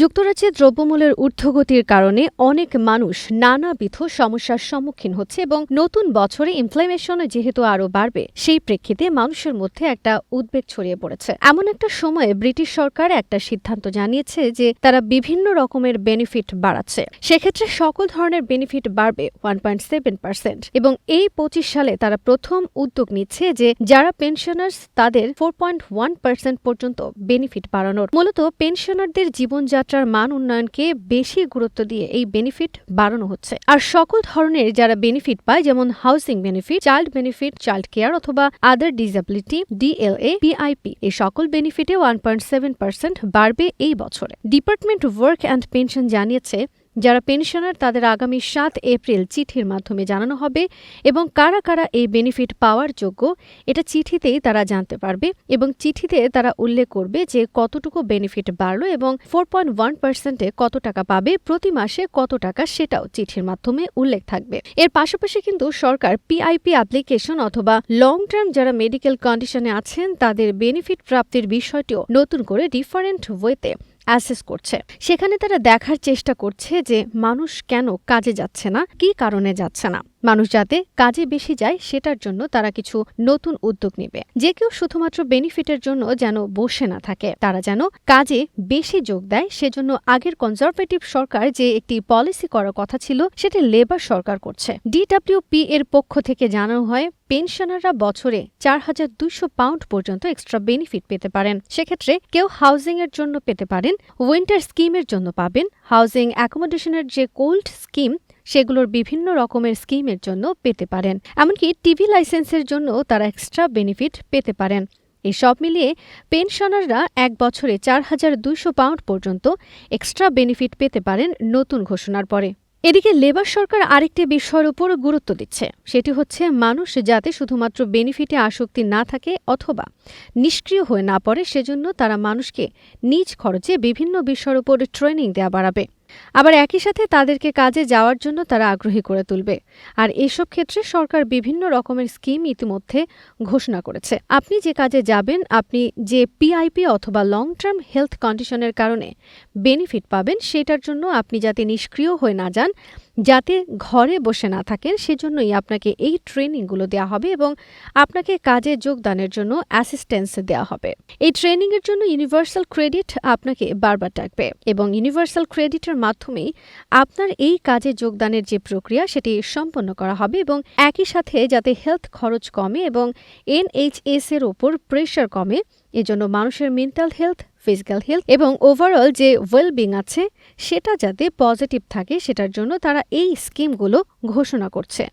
যুক্তরাজ্যে দ্রব্যমূল্যের ঊর্ধ্বগতির কারণে অনেক মানুষ নানাবিধ সমস্যার সম্মুখীন হচ্ছে এবং নতুন বছরে ইনফ্লেমেশন যেহেতু আরও বাড়বে, সেই প্রেক্ষিতে মানুষের মধ্যে একটা উদ্বেগ ছড়িয়ে পড়েছে। এমন একটা সময়ে ব্রিটিশ সরকার একটা সিদ্ধান্ত জানিয়েছে যে তারা বিভিন্ন রকমের বেনিফিট বাড়াচ্ছে। সেক্ষেত্রে সকল ধরনের বেনিফিট বাড়বে ওয়ান পয়েন্ট সেভেন পার্সেন্ট এবং এই পঁচিশ সালে তারা প্রথম উদ্যোগ নিচ্ছে যে যারা পেনশনার্স তাদের ফোর পয়েন্ট ওয়ান পার্সেন্ট পর্যন্ত বেনিফিট বাড়ানোর। মূলত পেনশনারদের জীবনযাত্রার মান উন্নয়নকে বেশি গুরুত্ব দিয়ে এই বেনিফিট বাড়ানো হচ্ছে। আর সকল ধরনের যারা বেনিফিট পায়, যেমন housing benefit child benefit child care অথবা আদার ডিসএবিলিটি ডিএলএ পিআইপি এই সকল বেনিফিটে ওয়ান পয়েন্ট সেভেন পার্সেন্ট বাড়বে এই বছরে। ডিপার্টমেন্ট ওয়ার্ক অ্যান্ড পেনশন জানিয়েছে যারা পেনশনার, তাদের আগামী সাত এপ্রিল চিঠির মাধ্যমে জানানো হবে এবং কারা কারা এই বেনিফিট পাওয়ার যোগ্য, এটা চিঠিতেই তারা জানতে পারবে এবং চিঠিতে তারা উল্লেখ করবে যে কতটুকু বেনিফিট বাড়লো এবং ফোর পয়েন্ট ওয়ান পার্সেন্টে কত টাকা পাবে, প্রতি মাসে কত টাকা সেটাও চিঠির মাধ্যমে উল্লেখ থাকবে। এর পাশাপাশি কিন্তু সরকার পিআইপি অ্যাপ্লিকেশন অথবা লং টার্ম যারা মেডিকেল কন্ডিশনে আছেন, তাদের বেনিফিট প্রাপ্তির বিষয়টিও নতুন করে ডিফারেন্ট ওয়েতে অ্যাসেস করছে। সেখানে তারা দেখার চেষ্টা করছে যে মানুষ কেন কাজে যাচ্ছে না, কি কারণে যাচ্ছে না। মানুষ যাতে কাজে বেশি যায় সেটার জন্য তারা কিছু নতুন উদ্যোগ নেবে। যে কেউ শুধুমাত্র বেনিফিটের জন্য যেন বসে না থাকে, তারা যেন কাজে বেশি যোগ দেয়, সেজন্য আগের কনজারভেটিভ সরকার যে একটি পলিসি করার কথা ছিল, সেটি লেবার সরকার করছে। ডিডব্লিউপি এর পক্ষ থেকে জানানো হয় পেনশনাররা বছরে চার হাজার দুইশো পাউন্ড পর্যন্ত এক্সট্রা বেনিফিট পেতে পারেন। সেক্ষেত্রে কেউ হাউজিং এর জন্য পেতে পারেন উইন্টার স্কিমের জন্য পাবেন। হাউজিং অ্যাকোমোডেশনের যে কোল্ড স্কিম সেগুলোর বিভিন্ন রকমের স্কিমের জন্য পেতে পারেন। এমনকি টিভি লাইসেন্সের জন্য তারা এক্সট্রা বেনিফিট পেতে পারেন। এসব মিলিয়ে পেনশনাররা এক বছরে চার হাজার দুইশো পাউন্ড পর্যন্ত এক্সট্রা বেনিফিট পেতে পারেন নতুন ঘোষণার পরে। এদিকে লেবার সরকার আরেকটি বিষয়ের উপর গুরুত্ব দিচ্ছে। সেটি হচ্ছে, মানুষ যাতে শুধুমাত্র বেনিফিটে আসক্তি না থাকে অথবা নিষ্ক্রিয় হয়ে না পড়ে, সেজন্য তারা মানুষকে নিজ খরচে বিভিন্ন বিষয়ের উপর ট্রেনিং দেওয়া বাড়াবে। আবার একই সাথে তাদেরকে কাজে যাওয়ার জন্য তারা আগ্রহী করে তুলবে। আর এসব ক্ষেত্রে সরকার বিভিন্ন রকমের স্কিম ইতিমধ্যে ঘোষণা করেছে। আপনি যে কাজে যাবেন, আপনি যে পিআইপি অথবা লং টার্ম হেলথ কন্ডিশনের কারণে বেনিফিট পাবেন, সেটার জন্য আপনি যাতে নিষ্ক্রিয় হয়ে না যান যাতে ঘরে বসে না থাকেন, সেজন্যই আপনাকে এই ট্রেনিংগুলো দেওয়া হবে এবং আপনাকে কাজে যোগদানের জন্য অ্যাসিস্ট্যান্স দেওয়া হবে। এই ট্রেনিংয়ের জন্য ইউনিভার্সাল ক্রেডিট আপনাকে বারবার ডাকবে এবং ইউনিভার্সাল ক্রেডিটের মাধ্যমেই আপনার এই কাজে যোগদানের যে প্রক্রিয়া, সেটি সম্পন্ন করা হবে এবং একই সাথে যাতে হেলথ খরচ কমে এবং এনএইচএস এর ওপর প্রেশার কমে, এজন্য মানুষের মেন্টাল হেলথ ফিজিক্যাল হেলথ এবং ওভারঅল যে ওয়েলবিং আছে, সেটা যাতে পজিটিভ থাকে, সেটার জন্য তারা এই স্কিমগুলো ঘোষণা করছে।